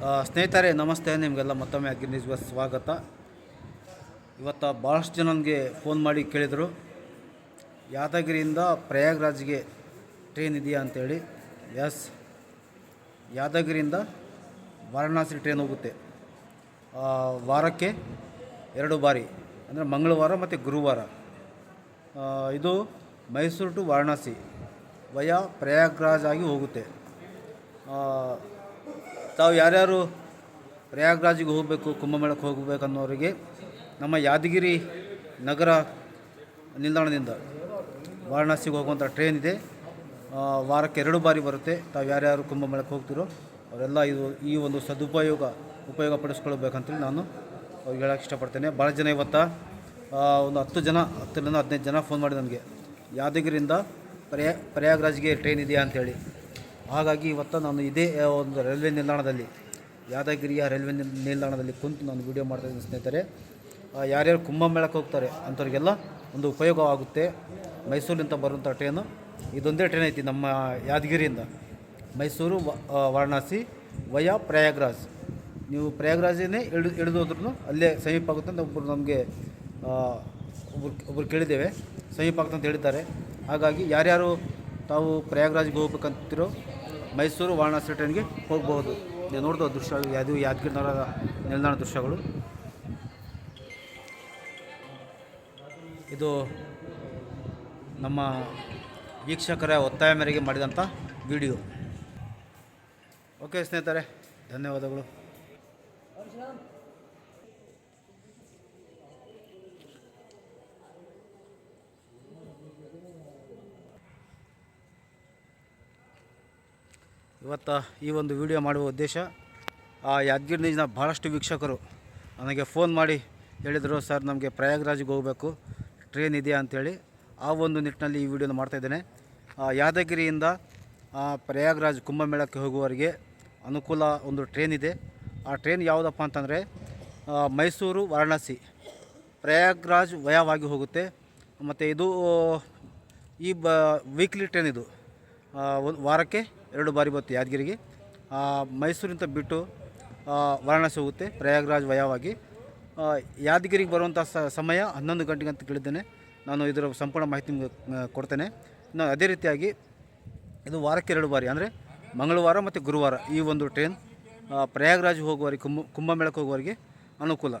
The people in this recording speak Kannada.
ಸ್ನೇಹಿತರೆ, ನಮಸ್ತೆ. ನಿಮಗೆಲ್ಲ ಮತ್ತೊಮ್ಮೆ ಅಗ್ರಿ ನ್ಯೂಸ್ಗೆ ಸ್ವಾಗತ. ಇವತ್ತು ಭಾಳಷ್ಟು ಜನ ನನಗೆ ಫೋನ್ ಮಾಡಿ ಕೇಳಿದರು. ಯಾದಗಿರಿಯಿಂದ ಪ್ರಯಾಗ್ರಾಜ್ಗೆ ಟ್ರೈನ್ ಇದೆಯಾ ಅಂತೇಳಿ. ಎಸ್ ಯಾದಗಿರಿಯಿಂದ ವಾರಣಾಸಿ ಟ್ರೈನ್ ಹೋಗುತ್ತೆ. ವಾರಕ್ಕೆ ಎರಡು ಬಾರಿ. ಅಂದರೆ ಮಂಗಳವಾರ ಮತ್ತು ಗುರುವಾರ. ಇದು ಮೈಸೂರು ಟು ವಾರಣಾಸಿ ವಯಾ ಪ್ರಯಾಗ್ರಾಜ್ ಆಗಿ ಹೋಗುತ್ತೆ. ತಾವು ಯಾರ್ಯಾರು ಪ್ರಯಾಗ್ರಾಜಿಗೆ ಹೋಗಬೇಕು, ಕುಂಭಮೇಳಕ್ಕೆ ಹೋಗಬೇಕು ಅನ್ನೋರಿಗೆ ನಮ್ಮ ಯಾದಗಿರಿ ನಗರ ನಿಲ್ದಾಣದಿಂದ ವಾರಣಾಸಿಗೆ ಹೋಗುವಂಥ ಟ್ರೈನ್ ಇದೆ. ವಾರಕ್ಕೆ ಎರಡು ಬಾರಿ ಬರುತ್ತೆ. ತಾವು ಯಾರ್ಯಾರು ಕುಂಭಮೇಳಕ್ಕೆ ಹೋಗ್ತಿರೋ ಅವರೆಲ್ಲ ಇದು, ಈ ಒಂದು ಸದುಪಯೋಗ ಉಪಯೋಗ ಪಡಿಸ್ಕೊಳ್ಬೇಕಂತೇಳಿ ನಾನು ಅವ್ರಿಗೆ ಹೇಳೋಕ್ಕೆ ಇಷ್ಟಪಡ್ತೇನೆ. ಭಾಳ ಜನ ಇವತ್ತ ಒಂದು ಹತ್ತು ಜನ, ಹತ್ತರಿಂದ ಹದಿನೈದು ಜನ ಫೋನ್ ಮಾಡಿ ನನಗೆ. ಯಾದಗಿರಿಯಿಂದ ಪ್ರಯಾ, ಪ್ರಯಾಗ್ರಾಜ್ಗೆ ಟ್ರೈನ್ ಇದೆಯಾ ಅಂತೇಳಿ. ಹಾಗಾಗಿ ಇವತ್ತು ನಾನು ಇದೇ ಒಂದು ರೈಲ್ವೆ ನಿಲ್ದಾಣದಲ್ಲಿ, ಯಾದಗಿರಿಯ ರೈಲ್ವೆ ನಿಲ್- ನಿಲ್ದಾಣದಲ್ಲಿ ಕುಂತು ನಾನು ವಿಡಿಯೋ ಮಾಡ್ತಾಯಿದ್ದೀನಿ ಸ್ನೇಹಿತರೆ. ಯಾರ್ಯಾರು ಕುಂಭಮೇಳಕ್ಕೆ ಹೋಗ್ತಾರೆ ಅಂಥವ್ರಿಗೆಲ್ಲ ಒಂದು ಉಪಯೋಗ ಆಗುತ್ತೆ. ಮೈಸೂರಿನಿಂದ ಬರುವಂಥ ಟ್ರೈನು ಇದೊಂದೇ ಟ್ರೈನ್ ಐತಿ ನಮ್ಮ ಯಾದಗಿರಿಯಿಂದ. ಮೈಸೂರು ವಾರಣಾಸಿ ವಯಾ ಪ್ರಯಾಗ್ರಾಜ್. ನೀವು ಪ್ರಯಾಗ್ರಾಜನ್ನೇ ಇಳಿದು ಇಳಿದು ಹೋದ್ರೂ ಅಲ್ಲೇ ಸಮೀಪ ಆಗುತ್ತೆ ಅಂತ ಒಬ್ಬರು ನಮಗೆ ಒಬ್ರು ಒಬ್ರು ಕೇಳಿದ್ದೇವೆ. ಸಮೀಪ ಆಗುತ್ತೆ ಅಂತ ಹೇಳಿದ್ದಾರೆ. ಹಾಗಾಗಿ ಯಾರ್ಯಾರು ತಾವು ಪ್ರಯಾಗ್ರಾಜ್ಗೆ ಹೋಗ್ಬೇಕಂತಿರೋ ಮೈಸೂರು ವಾರಣಾಸಿ ಟ್ರೈನ್ಗೆ ಹೋಗಬಹುದು. ನೀವು ನೋಡಿದ ದೃಶ್ಯ ಯಾವುದು ಯಾದಗಿರಿ ನಗರ ನಿಲ್ದಾಣ ದೃಶ್ಯಗಳು. ಇದು ನಮ್ಮ ವೀಕ್ಷಕರ ಒತ್ತಾಯ ಮೇರೆಗೆ ಮಾಡಿದಂಥ ವಿಡಿಯೋ. ಓಕೆ ಸ್ನೇಹಿತರೆ, ಧನ್ಯವಾದಗಳು. ಇವತ್ತು ಈ ಒಂದು ವಿಡಿಯೋ ಮಾಡುವ ಉದ್ದೇಶ, ಆ ಯಾದಗಿರಿ ನಿಜನ ಭಾಳಷ್ಟು ವೀಕ್ಷಕರು ನನಗೆ ಫೋನ್ ಮಾಡಿ ಹೇಳಿದರು, ಸರ್, ನಮಗೆ ಪ್ರಯಾಗ್ರಾಜ್ಗೆ ಹೋಗಬೇಕು ಟ್ರೈನ್ ಇದೆಯಾ? ಅಂಥೇಳಿ ಆ ಒಂದು ನಿಟ್ಟಿನಲ್ಲಿ ಈ ವಿಡಿಯೋನ ಮಾಡ್ತಾಯಿದ್ದೇನೆ ಯಾದಗಿರಿಯಿಂದ ಪ್ರಯಾಗ್ರಾಜ್ ಕುಂಭಮೇಳಕ್ಕೆ ಹೋಗುವವರಿಗೆ ಅನುಕೂಲ ಒಂದು ಟ್ರೈನ್ ಇದೆ. ಆ ಟ್ರೈನ್ ಯಾವುದಪ್ಪ ಅಂತಂದರೆ ಮೈಸೂರು, ವಾರಣಾಸಿ ಪ್ರಯಾಗ್ರಾಜ್ ವಯವಾಗಿ ಹೋಗುತ್ತೆ. ಮತ್ತು ಇದು ಈ ಬ ವೀಕ್ಲಿ ಟ್ರೈನ್ ಇದು. ಒಂದು ವಾರಕ್ಕೆ ಎರಡು ಬಾರಿ ಬತ್ತು ಯಾದಗಿರಿಗೆ. ಮೈಸೂರಿಂದ ಬಿಟ್ಟು ವಾರಣಾಸಿ ಹೋಗುತ್ತೆ ಪ್ರಯಾಗ್ರಾಜ್ ವಯವಾಗಿ. ಯಾದಗಿರಿಗೆ ಬರುವಂಥ ಸಮಯ ಹನ್ನೊಂದು ಗಂಟೆಗೆ ಅಂತ ಕೇಳಿದ್ದೇನೆ. ನಾನು ಇದರ ಸಂಪೂರ್ಣ ಮಾಹಿತಿ ಕೊಡ್ತೇನೆ. ಇನ್ನು ಅದೇ ರೀತಿಯಾಗಿ ಇದು ವಾರಕ್ಕೆ ಎರಡು ಬಾರಿ, ಅಂದರೆ ಮಂಗಳವಾರ ಮತ್ತು ಗುರುವಾರ ಈ ಒಂದು ಟ್ರೈನ್ ಪ್ರಯಾಗ್ರಾಜ್ ಹೋಗುವವರಿಗೆ, ಕುಂಭ, ಕುಂಭಮೇಳಕ್ಕೆ ಹೋಗುವವರಿಗೆ ಅನುಕೂಲ.